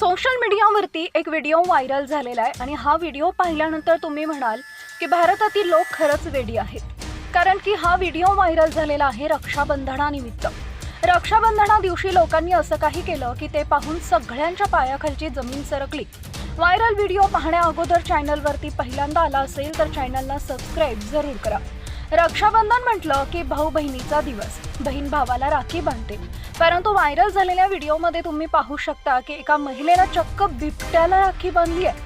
Social मीडियावरती एक video viral झालेला आहे आणि हा व्हिडिओ पाहिल्यानंतर तुम्ही म्हणाल की भारतातील लोक खरंच वेडी आहेत. कारण की हा व्हिडिओ व्हायरल झालेला आहे रक्षाबंधनानिमित्त. रक्षाबंधना दिवशी लोकांनी असं काही केलं की ते पाहून सगळ्यांच्या पायाखालची जमीन सरकली. व्हायरल व्हिडिओ पाहण्या अगोदर चॅनलवरती पहिल्यांदा आला असेल तर चॅनलला सबस्क्राईब जरूर करा. रक्षाबंधन म्हटलं की भाऊ बहिणीचा दिवस. बहीण भावाला राखी बांधते. परंतु व्हायरल झालेल्या व्हिडिओमध्ये तुम्ही पाहू शकता की एका महिलेला चक्क बिबट्याला राखी बांधली आहे.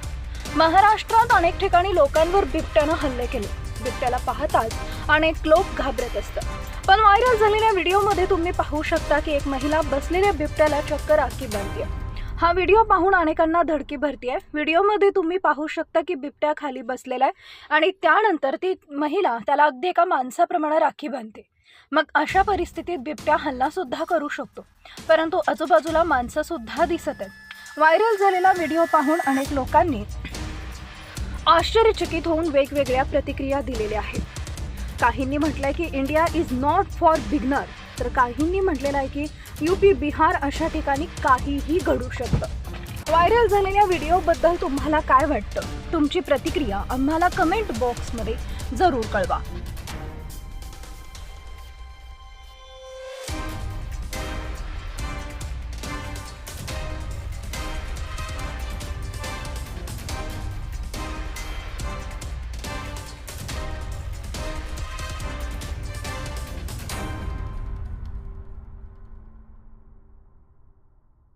महाराष्ट्रात अनेक ठिकाणी लोकांवर बिबट्यानं हल्ले केले. बिबट्याला पाहताच अनेक लोक घाबरत असतात. पण व्हायरल झालेल्या व्हिडिओमध्ये तुम्ही पाहू शकता की एक महिला बसलेल्या बिबट्याला चक्क राखी बांधली आहे. हा व्हिडिओ पाहून अनेकांना धडकी भरती आहे व्हिडिओमध्ये तुम्ही पाहू शकता की बिबट्या खाली बसलेला आहे आणि त्यानंतर ती महिला त्याला अगदी एका माणसाप्रमाणे राखी बांधते. मग अशा परिस्थितीत बिबट्या हल्लासुद्धा करू शकतो. परंतु आजूबाजूला माणसंसुद्धा दिसत आहेत. व्हायरल झालेला व्हिडिओ पाहून अनेक लोकांनी आश्चर्यचकित होऊन वेगवेगळ्या प्रतिक्रिया दिलेल्या आहेत. काहींनी म्हटलंय की India is not for beginner. तर काहींनी म्हटलेलं आहे की यूपी बिहार अशा ठिकाणी काहीही घडू शकतं. व्हायरल झालेल्या व्हिडिओबद्दल तुम्हाला काय वाटतं? तुमची प्रतिक्रिया आम्हाला कमेंट बॉक्समध्ये जरूर कळवा.